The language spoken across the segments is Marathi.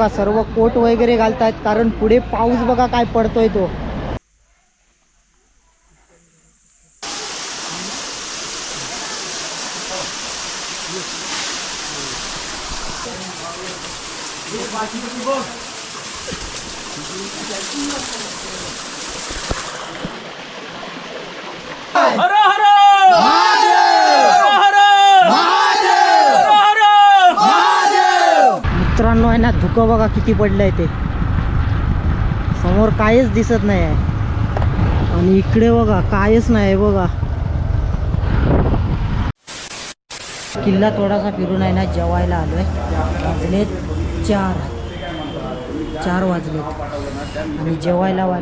बघा सर्व कोट वगैरे घालतायत कारण पुढे पाऊस बघा काय पडतोय तो. धुकं बघा किती पडलंय ते. समोर कायच दिसत नाही आहे आणि इकडे बघा कायच नाही आहे बघा. किल्ला थोडासा फिरून आहे ना जेवायला आलोय. वाजलेत चार. चार वाजलेत. आणि जेवायला वा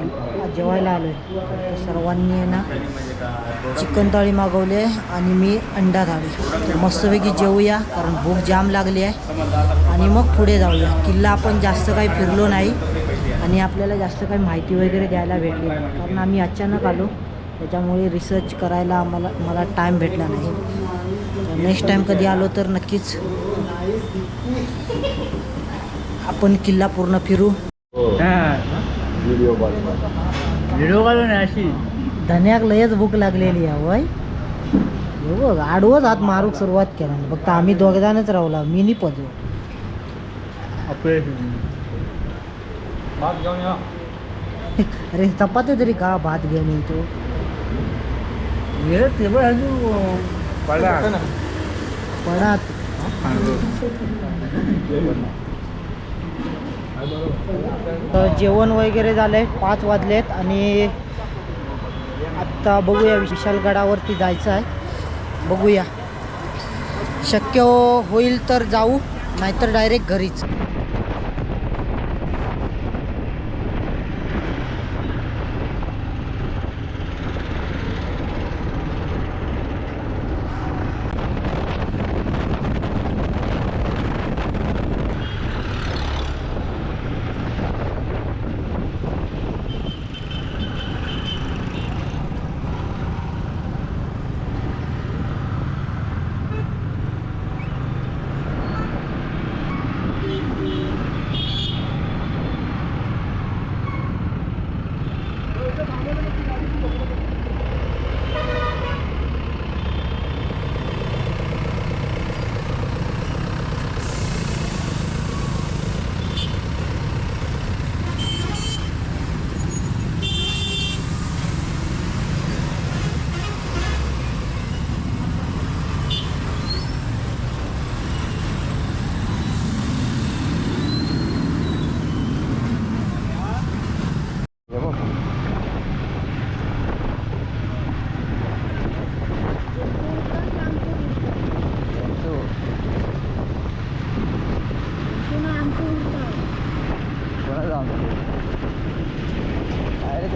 जेवायला आलो तर सर्वांनी आहे ना चिकन थाळी मागवली आहे आणि मी अंडा थाळी. तर मस्तपैकी जेवूया कारण भूक जाम लागली आहे. आणि मग पुढे जाऊया. किल्ला आपण जास्त काही फिरलो नाही आणि आपल्याला जास्त काही माहिती वगैरे द्यायला भेटली नाही. कारण आम्ही अचानक आलो. त्याच्यामुळे रिसर्च करायला आम्हाला मला टाईम भेटला नाही. नेक्स्ट टाईम कधी आलो तर नक्कीच. आपण किल्ला पूर्ण फिरू. व्हिडिओ काढून अशी. धन्याक लयच भूक लागलेली आहे वय हे बघ आडवच हात मारूक सुरुवात केला. फक्त आम्ही दोघजणच राहला मी नाही पदो. अरे चपाती तरी का भात घेऊन येतो. पडात तर जेवण वगैरे झालंय पाच वाजलेत आणि आत्ता बघूया विशालगडावरती जायचं आहे. बघूया. शक्य हो- होईल तर जाऊ नाहीतर डायरेक्ट घरीच.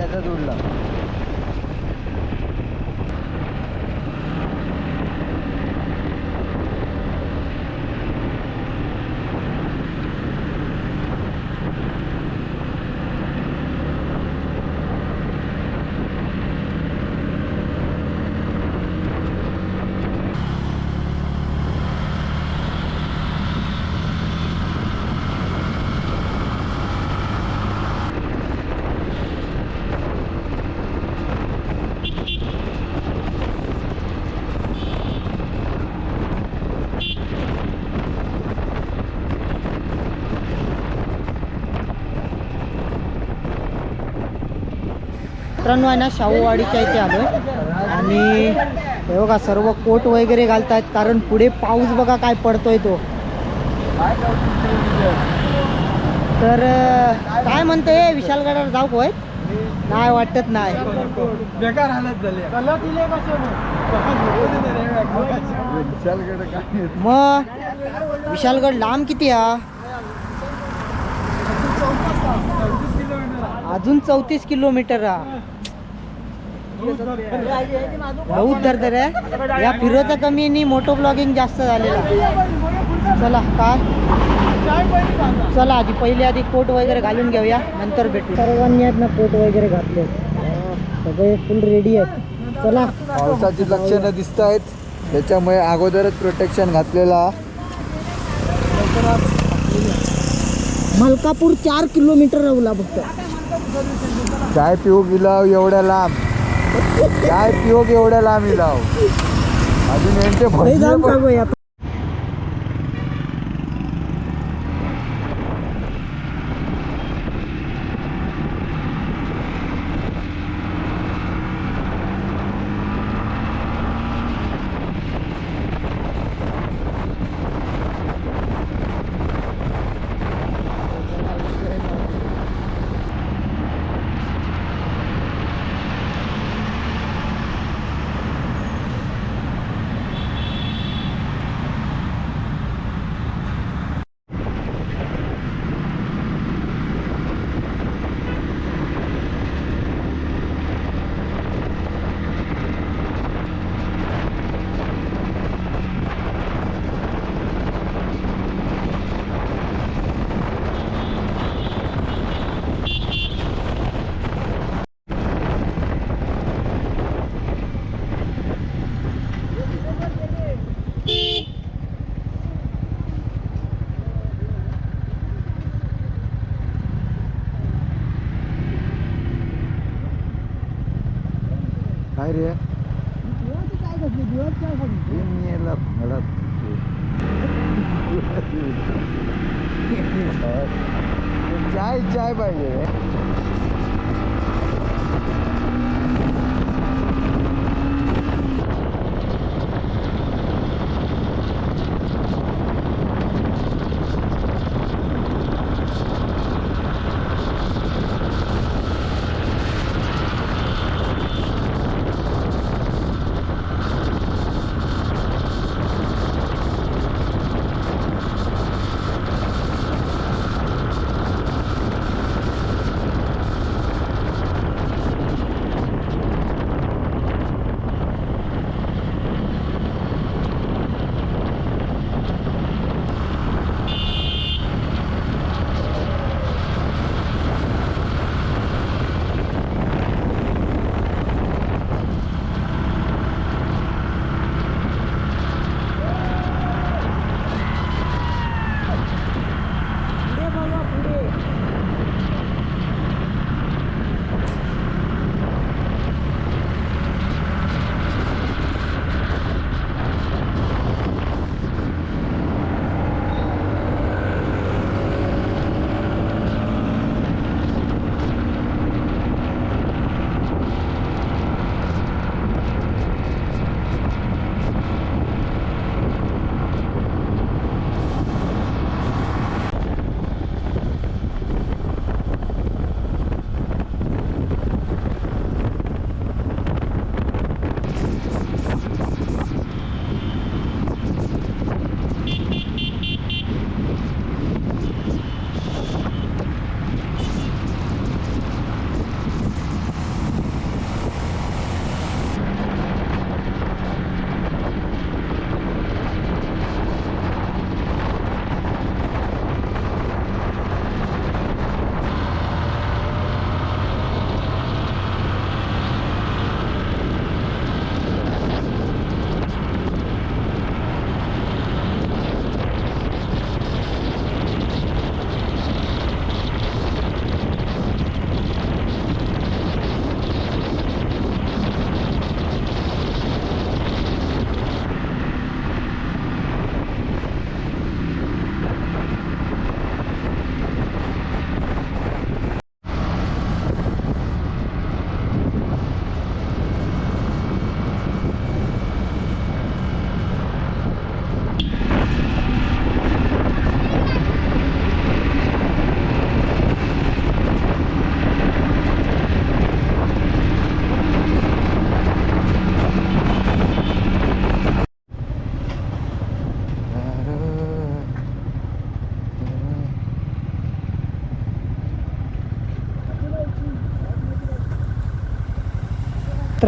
الأسد ولا؟ मित्रांनो आहे ना शाहूवाडीच्या इथे आलो. आणि हे बघा सर्व कोट वगैरे घालतायत कारण पुढे पाऊस बघा काय पडतोय तो. तर काय म्हणते विशालगडावर जाऊ होय? नाही वाटत नाही. बेकार हालत झाली विशालकडे काय मग. विशालगड लांब किती हा अजून चौतीस किलोमीटर हा दर आहे या फिरोचा कमी आणि मोटो ब्लॉगिंग जास्त झालेला चला काय? चला आधी पहिले आधी कोट वगैरे घालून घेऊया नंतर भेटू. सर्वांनी आहेत ना कोट वगैरे घातले. सगळे फुल रेडी आहेत. चला. पावसाची लक्षणं दिसत आहेत. त्याच्यामुळे अगोदरच प्रोटेक्शन घातलेला. मलकापूर चार किलोमीटर रवला फक्त चाय पिऊ गेला एवढ्या लांब. चाय पिऊ एवढ्या लांब इलाव? अजून यांचे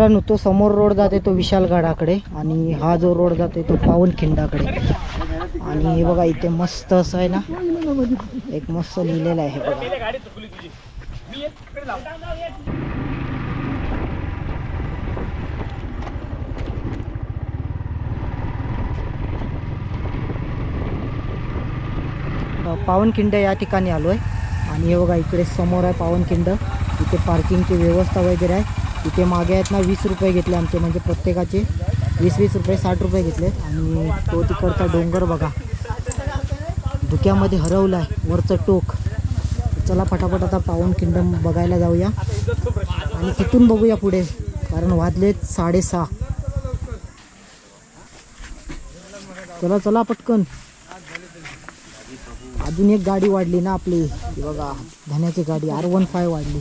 मित्रांनो तो समोर रोड जाते तो विशालगडाकडे आणि हा जो रोड जाते तो पावनखिंडाकडे आणि हे बघा इथे मस्त असं आहे ना एक मस्त लिहिलेलं आहे बघा. पावनखिंड या ठिकाणी आलो आहे आणि हे बघा इकडे समोर आहे पावनखिंड इथे पार्किंगची व्यवस्था वगैरे आहे. इथे मागे आहेत ना वीस रुपये घेतले आमचे म्हणजे प्रत्येकाचे वीस वीस रुपये साठ रुपये घेतले. आणि तो तिकडचा डोंगर बघा. धुक्यामध्ये हरवला आहे वरचं टोक. चला फटाफट आता पावनखिंड बघायला जाऊया. आणि तिथून बघूया पुढे कारण वाजलेत साडेसहा. चला चला पटकन. अजून एक गाडी वाढली ना आपली. बघा धन्याची गाडी आर वन फाय वाढली.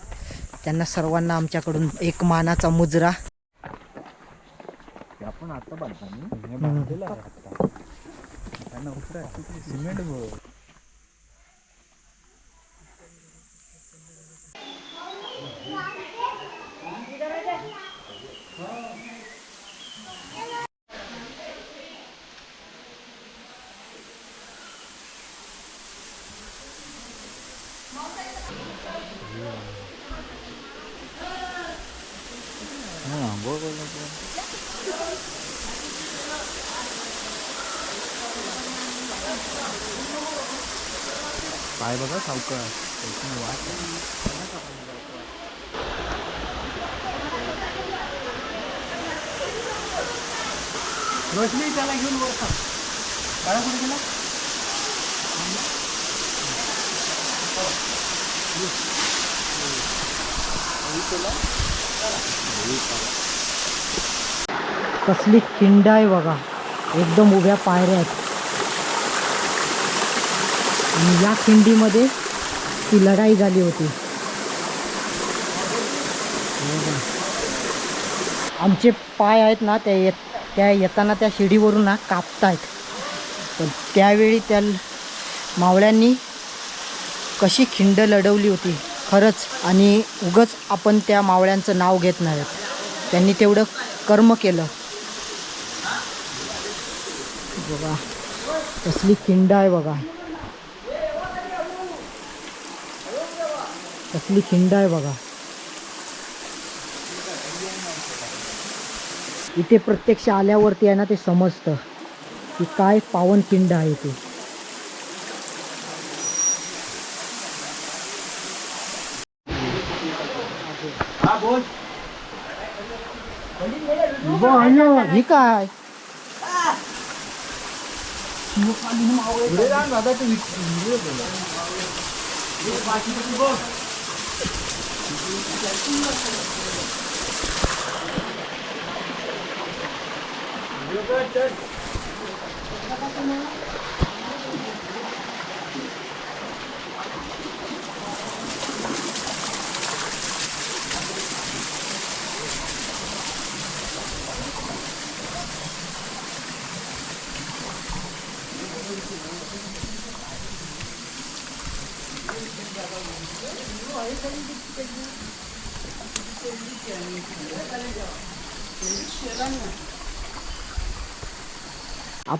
त्यांना सर्वांना आमच्याकडून एक मानाचा मुजरा. आपण आता बांधताना हम्म. सिमेंट हां बरोबर पाय बघा सावकाश त्याची वाट आहे. रोशनी त्याला घेऊन वर काळा कुठे गेला कसली खिंड आहे बघा. एकदम उभ्या पायऱ्या आहेत. आणि या खिंडीमध्ये ती लढाई झाली होती. आमचे पाय आहेत ना त्या येत त्या येताना त्या शिडीवरून ना कापतायत. पण त्यावेळी त्या मावळ्यांनी कशी खिंड लढवली होती. खरंच आणि उगच आपण त्या मावळ्यांचं नाव घेत नाहीत त्यांनी तेवढं कर्म केलं. बघा कसली खिंड आहे बघा. कसली खिंड आहे बघा. इथे प्रत्यक्ष आल्यावरती आहे ना ते समजतं की काय पावनखिंड आहे ते. बरं, ही काय पुढे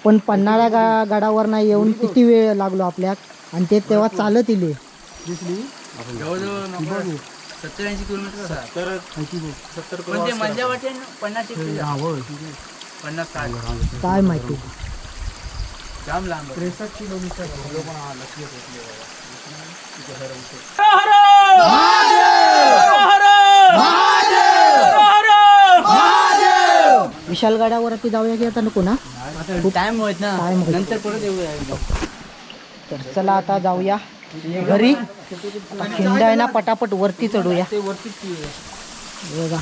आपण पन्हाळ्या गा गडावर नाही येऊन किती वेळ लागलो आपल्याक? आणि ते तेव्हा चालत इले. जवळजवळ सत्तर किलोमीटर सत्तर सत्तर म्हणजे माझ्या वाटेन पन्नास एक किलो. पन्नास साठ. काय माहिती? जाम लांब आहे. विशाल गडावरती जाऊया की आता नको ना? टाइम होत ना. Time होत. नंतर परत. तर चला आता जाऊया घरी. आता खिंड आहे ना पटापट वरती चढूया. ते वरतीच. हे बघा.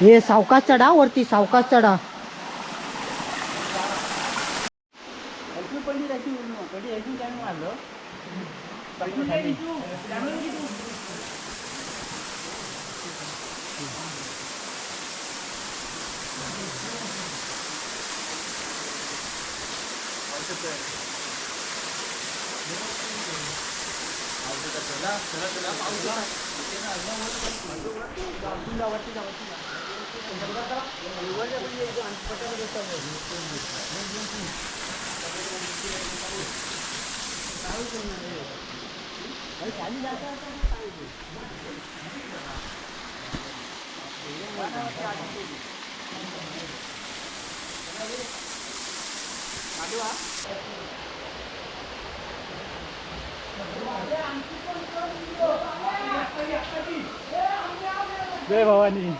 हे सावकाश चढा वरती सावकाश चढा. हलकी पडली त्याची उलू. कधी ऐकून काय मारलं पडली खाली. जय भवानी.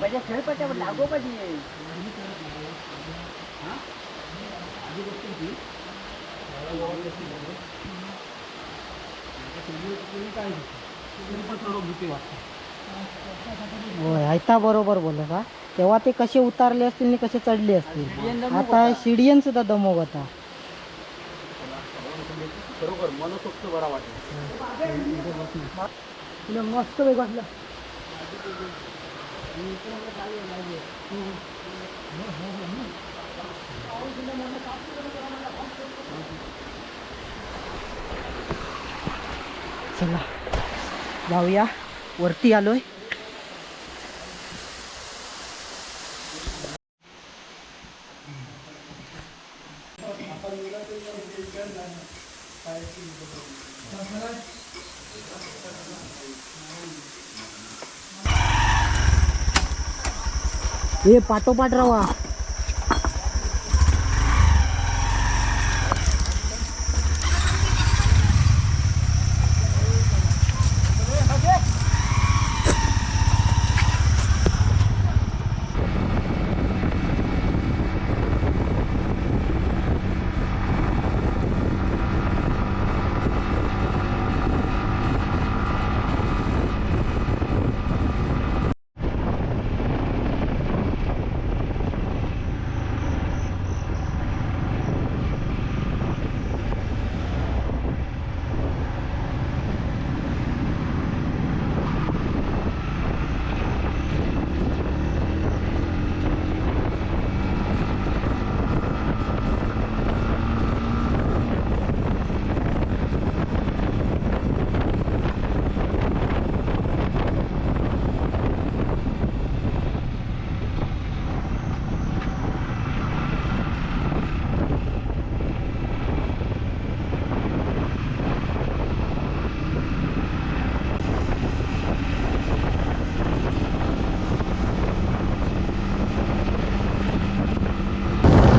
माझ्या खेळपट्ट्यावर लागो पाहिजे होय आयता बरोबर बोलत का? तेव्हा ते कसे उतारले असतील आणि कसे चढले असतील? आता शिडियन सुद्धा दमोग होता. मस्त वेग वाटलं चला. जाऊया. वरती आलोय. हे पाठोपाठ रवा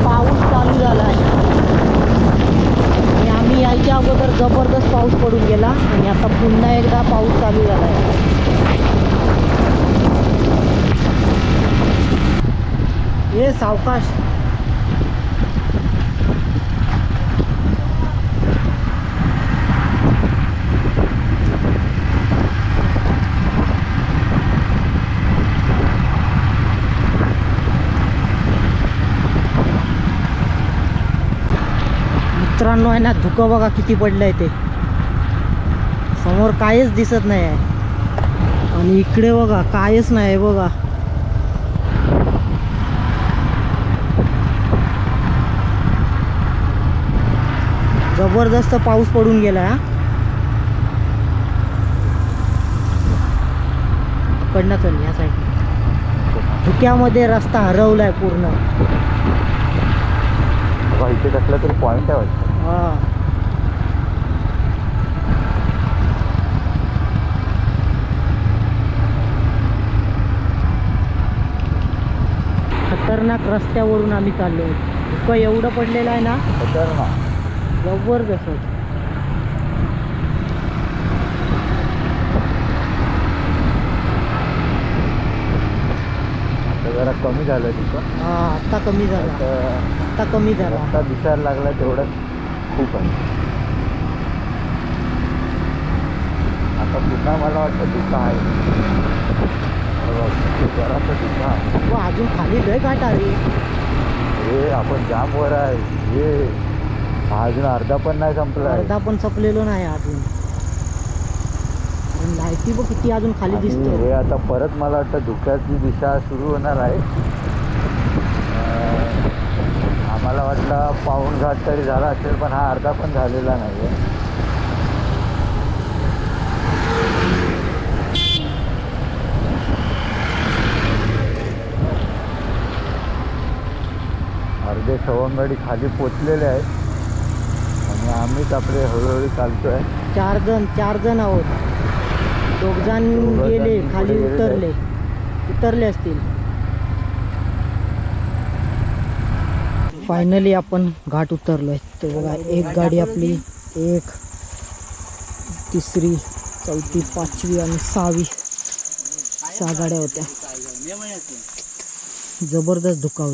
पाऊस चालू झाला आहे आणि आम्ही यायच्या अगोदर जबरदस्त पाऊस पडून गेला आणि आता पुन्हा एकदा पाऊस चालू झाला आहे हे सावकाश. मित्रांनो आहे ना धुकं बघा किती पडलंय ते. समोर कायच दिसत नाही आहे. आणि इकडे बघा कायच नाही बघा. जबरदस्त पाऊस पडून गेला हा. कडनं चल या साईड धुक्यामध्ये रस्ता हरवलाय पूर्ण. इथे कसला तरी पॉईंट आहे हा. खतरनाक रस्त्यावरून आम्ही चाललो धुकं एवढं पडलेलं आहे ना? खतरनाक. जबरदस्त. आता जरा कमी झालं तिथं. हा आत्ता कमी झाला. आता आत्ता कमी झाला. रस्ता दिसायला लागला तेवढं खूप आहे. आता पुन्हा मला वाटतं धुका आहे. व अजून खाली लय आहे हे आपण जाम वर आहे. हे अजून अर्धा पण नाही संपला. अर्धा पण संपलेलो नाही अजून. लाईटी बघ किती अजून खाली दिसतो. हे आता परत मला वाटतं धुक्याची दिशा सुरू होणार आहे. आम्हाला वाटलं पाऊण घाट तरी झाला असेल पण हा अर्धा पण झालेला नाही आहे सवंगडी खाली पोचलेले आहेत. आणि आम्हीच आपले हळूहळू चालतोय. चार जण चार जण आहोत. दोघ जण दोघं गेले जण खाली पुढे गेलेले उतरले. उतरले असतील. फायनली आपण घाट उतरलोय. तर बघा एक गाडी आपली एक तिसरी चौथी पाचवी आणि सहावी. सहा गाड्या होत्या. जबरदस्त धुका होता.